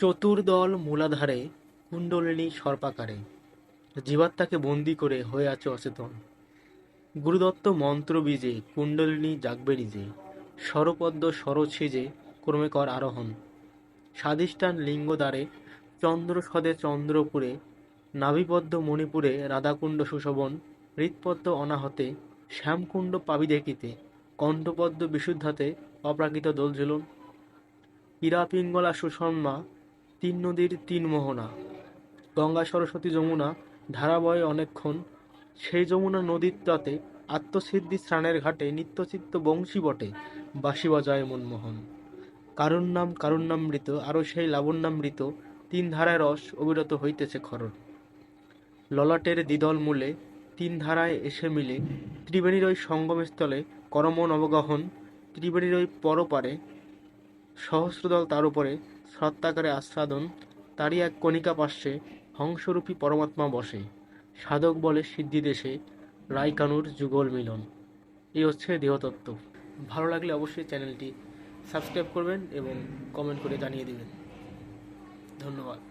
চতুর্দল মূলাধারে কুণ্ডলিনী সর্পাকারে। জীবাত্মাকে বন্দি করে হয়ে আছে অচেতন। গুরুদত্ত মন্ত্র বীজে কুণ্ডলিনী জাগবে নিজে। স্বরপদ্ম সরছিজে ক্রমে কর আরোহণ। স্বাদিষ্ঠান লিঙ্গদ্বারে চন্দ্রসদে চন্দ্রপুরে, নাভিপদ্ম মণিপুরে রাধাকুণ্ড সুশোভন, হৃৎপদ্ম অনাহতে, শ্যামকুণ্ড পাবি দেখিতে কণ্ঠপদ্ম বিশুদ্ধাতে অপ্রাকৃত দোলঝুলন। ইরাপিঙ্গলা সুষমা তিন নদীর তিন মোহনা। গঙ্গা, সরস্বতী যমুনা, ধারাবয়ে অনেকক্ষণ। সেই যমুনা নদীর তটে আত্মসিদ্ধি স্নানের ঘাটে নিত্যচিত্ত বংশী বটে বাঁশি বাজায় মনমোহন। কারুর নাম কারুর নাম কারুণ্যামৃত আরও সেই লাবণ্যামৃত, তিন ধারায় রস অবিরত হইতেছে খরণ। ললাটের দ্বিদল মূলে তিন ধারায় এসে মিলে ত্রিবেণীর ওই সঙ্গমস্থলে করমন অবগাহন ত্রিবেণীর ওই পরপারে সহস্রদল তার উপরে সত্তাকারে আস্বাদন, তারই এক কণিকা পার্শ্বে হংসরূপী পরমাত্মা বসে। সাধক বলে সিদ্ধি দেশে রায়কানুর যুগল মিলন। এই হচ্ছে দেহতত্ত্ব। ভালো লাগলে অবশ্যই চ্যানেলটি সাবস্ক্রাইব করবেন এবং কমেন্ট করে জানিয়ে দেবেন। ধন্যবাদ।